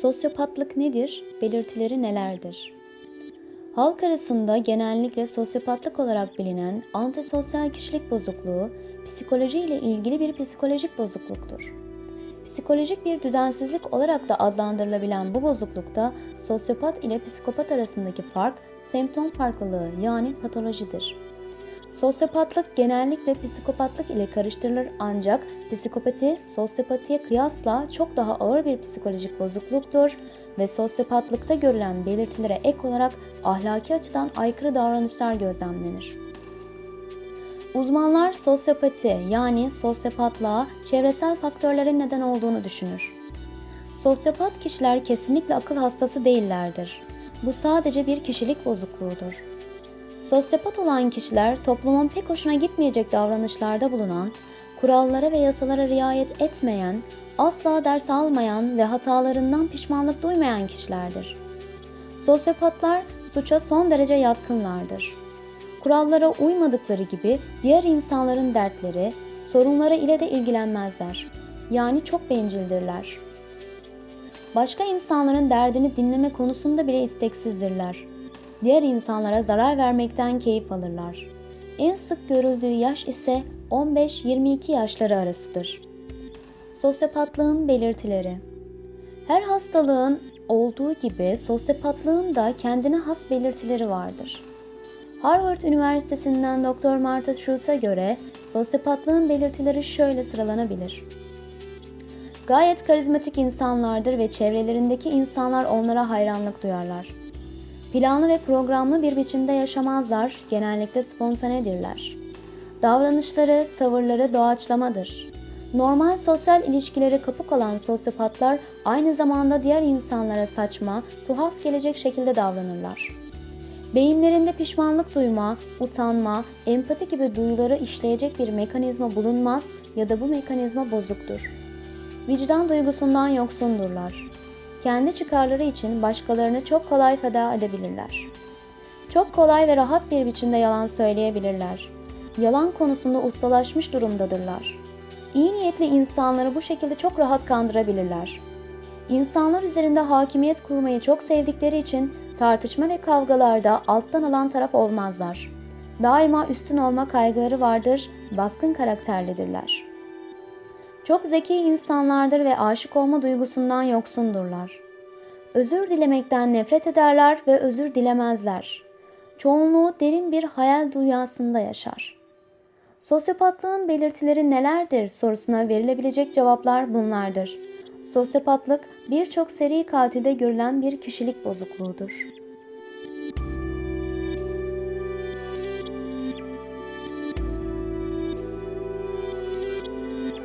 Sosyopatlık nedir? Belirtileri nelerdir? Halk arasında genellikle sosyopatlık olarak bilinen antisosyal kişilik bozukluğu, psikoloji ile ilgili bir psikolojik bozukluktur. Psikolojik bir düzensizlik olarak da adlandırılabilen bu bozuklukta sosyopat ile psikopat arasındaki fark semptom farklılığı yani patolojidir. Sosyopatlık genellikle psikopatlık ile karıştırılır ancak psikopati sosyopatiye kıyasla çok daha ağır bir psikolojik bozukluktur ve sosyopatlıkta görülen belirtilere ek olarak ahlaki açıdan aykırı davranışlar gözlemlenir. Uzmanlar sosyopati yani sosyopatlığa çevresel faktörlerin neden olduğunu düşünür. Sosyopat kişiler kesinlikle akıl hastası değillerdir. Bu sadece bir kişilik bozukluğudur. Sosyopat olan kişiler toplumun pek hoşuna gitmeyecek davranışlarda bulunan, kurallara ve yasalara riayet etmeyen, asla ders almayan ve hatalarından pişmanlık duymayan kişilerdir. Sosyopatlar suça son derece yatkınlardır. Kurallara uymadıkları gibi diğer insanların dertleri, sorunları ile de ilgilenmezler. Yani çok bencildirler. Başka insanların derdini dinleme konusunda bile isteksizdirler. Diğer insanlara zarar vermekten keyif alırlar. En sık görüldüğü yaş ise 15-22 yaşları arasıdır. Sosyopatlığın belirtileri Her hastalığın olduğu gibi sosyopatlığın da kendine has belirtileri vardır. Harvard Üniversitesi'nden Dr. Martha Schultz'a göre sosyopatlığın belirtileri şöyle sıralanabilir. Gayet karizmatik insanlardır ve çevrelerindeki insanlar onlara hayranlık duyarlar. Planlı ve programlı bir biçimde yaşamazlar, genellikle spontanedirler. Davranışları, tavırları doğaçlamadır. Normal sosyal ilişkileri kapık olan sosyopatlar aynı zamanda diğer insanlara saçma, tuhaf gelecek şekilde davranırlar. Beyinlerinde pişmanlık duyma, utanma, empati gibi duyuları işleyecek bir mekanizma bulunmaz ya da bu mekanizma bozuktur. Vicdan duygusundan yoksundurlar. Kendi çıkarları için başkalarını çok kolay feda edebilirler. Çok kolay ve rahat bir biçimde yalan söyleyebilirler. Yalan konusunda ustalaşmış durumdadırlar. İyi niyetli insanları bu şekilde çok rahat kandırabilirler. İnsanlar üzerinde hakimiyet kurmayı çok sevdikleri için tartışma ve kavgalarda alttan alan taraf olmazlar. Daima üstün olma kaygıları vardır, baskın karakterlidirler. Çok zeki insanlardır ve aşık olma duygusundan yoksundurlar. Özür dilemekten nefret ederler ve özür dilemezler. Çoğunluğu derin bir hayal dünyasında yaşar. Sosyopatlığın belirtileri nelerdir sorusuna verilebilecek cevaplar bunlardır. Sosyopatlık birçok seri katilde görülen bir kişilik bozukluğudur.